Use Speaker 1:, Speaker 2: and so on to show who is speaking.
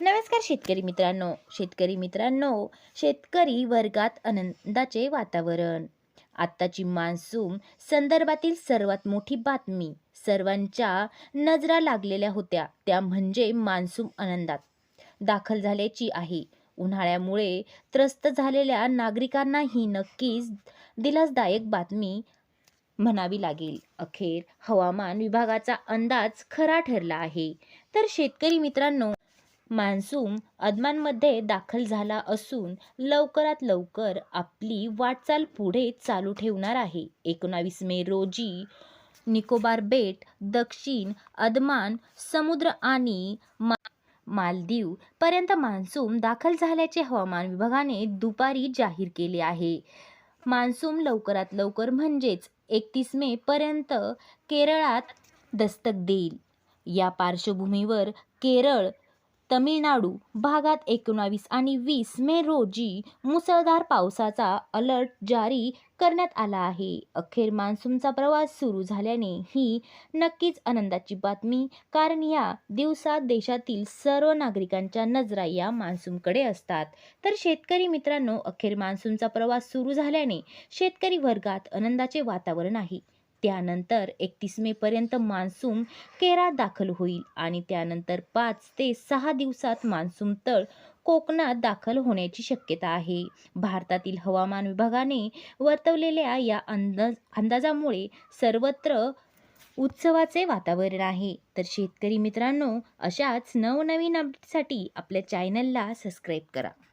Speaker 1: नमस्कार शेतकरी मित्रांनो शेतकरी मित्रांनो शेतकरी वर्गात आनंदाचे वातावरण. आत्ताची मान्सून संदर्भातील सर्वात मोठी बातमी सर्वांच्या नजरा लागलेल्या होत्या. त्या म्हणजे मान्सून आनंदात. दाखल झाल्याची आहे. उन्हाळ्यामुळे त्रस्त झालेल्या नागरिकांना ही नक्कीच दिलासदायक बातमी म्हणावी लागेल. अखेर हवामान विभागाचा अंदाज खरा ठरला आहे. तर शेतकरी मित्रांनो मान्सून अदमानमध्ये दाखल झाला असून लवकरात लवकर आपली वाटचाल पुढे चालू ठेवणार आहे. एकोणावीस मे रोजी निकोबार बेट दक्षिण अदमान समुद्र आणि मा मालदीव पर्यंत मान्सून दाखल झाल्याचे हवामान विभागाने दुपारी जाहीर केले आहे. मान्सून लवकरात लवकर म्हणजेच एकतीस मे पर्यंत केरळात दस्तक देईल. या पार्श्वभूमीवर केरळ तमिळनाडू भागात एकोणावीस आणि वीस मे रोजी मुसळधार पावसाचा अलर्ट जारी करण्यात आला आहे. अखेर मान्सूनचा प्रवास सुरू झाल्याने ही नक्कीच आनंदाची बातमी कारण या दिवसात देशातील सर्व नागरिकांच्या नजरा या मान्सूनकडे असतात. तर शेतकरी मित्रांनो अखेर मान्सूनचा प्रवास सुरू झाल्याने शेतकरी वर्गात आनंदाचे वातावरण आहे. त्यानंतर एकतीस मेपर्यंत मान्सून केरात दाखल होईल आणि त्यानंतर पाच ते सहा दिवसात मान्सून तळ कोकणात दाखल होण्याची शक्यता आहे. भारतातील हवामान विभागाने वर्तवलेल्या या अंदाज अंदाजामुळे सर्वत्र उत्सवाचे वातावरण आहे. तर शेतकरी मित्रांनो अशाच नवनवीन अपडेटसाठी आपल्या चॅनलला सबस्क्राईब करा.